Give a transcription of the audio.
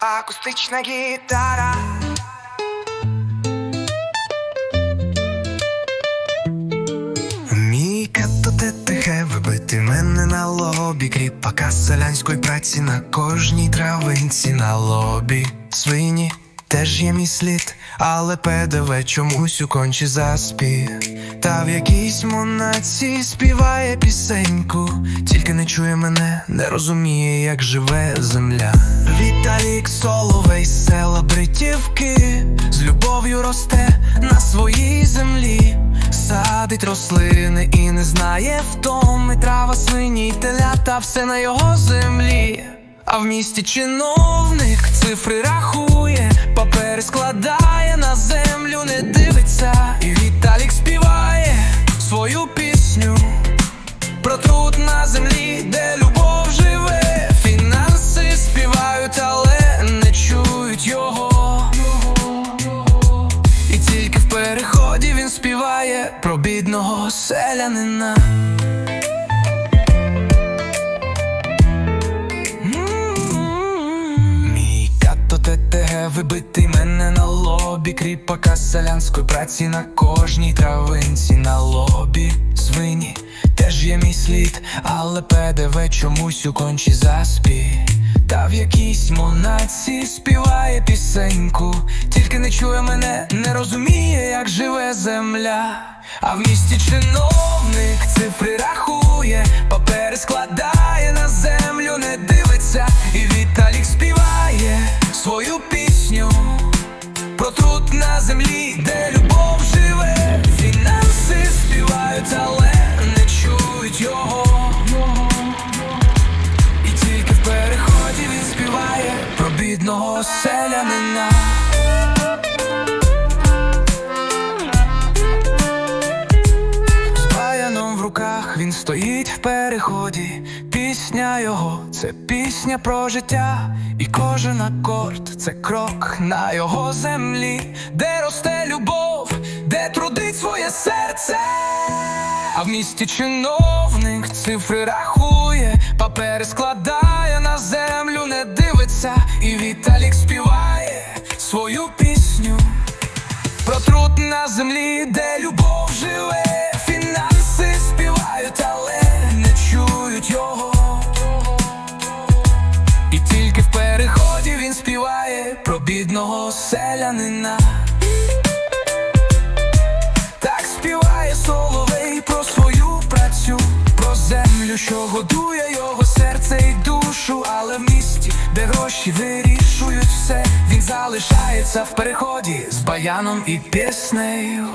Акустична гітара. Мій като тихе вибити мене на лобі, кріпака селянської праці на кожній травинці на лобі. Свині теж є мій слід, але ПДВ чомусь у кончі заспів. Та в якійсь монації співає пісеньку, тільки не чує мене, не розуміє, як живе земля. Віталік Соловей, села Бритівки, з любов'ю росте на своїй землі, садить рослини і не знає втоми трава, свині, телята, все на його землі. А в місті чиновник цифри рахує, папери складає на землю, не дивиться, і Віталік співає свою пісню про труд на землі, де любов живе. Фінанси співають, але не чують його. І тільки в переході він співає про бідного селянина. Лобі, кріпака селянської праці на кожній травинці на лобі. Свині теж є мій слід, але ПДВ чомусь у кончі заспі. Та в якійсь монації співає пісеньку, тільки не чує мене, не розуміє, як живе земля. А в місті чиновник цифри рахує, папери складає на землю, на землі, де любов живе. Фінанси співають, але не чують його. І тільки в переході він співає про бідного селянина. З баяном в руках він стоїть в переході. Пісня його це пісня про життя, і кожен акорд це крок на його землі, де росте любов, де трудить своє серце. А в місті чиновник цифри рахує, папери складає на землю, не дивиться, і Віталік співає свою пісню. Про труд на землі, де любов бідного селянина. Так співає соловей про свою працю, про землю, що годує його серце і душу, але в місті, де гроші вирішують все, він залишається в переході з баяном і піснею.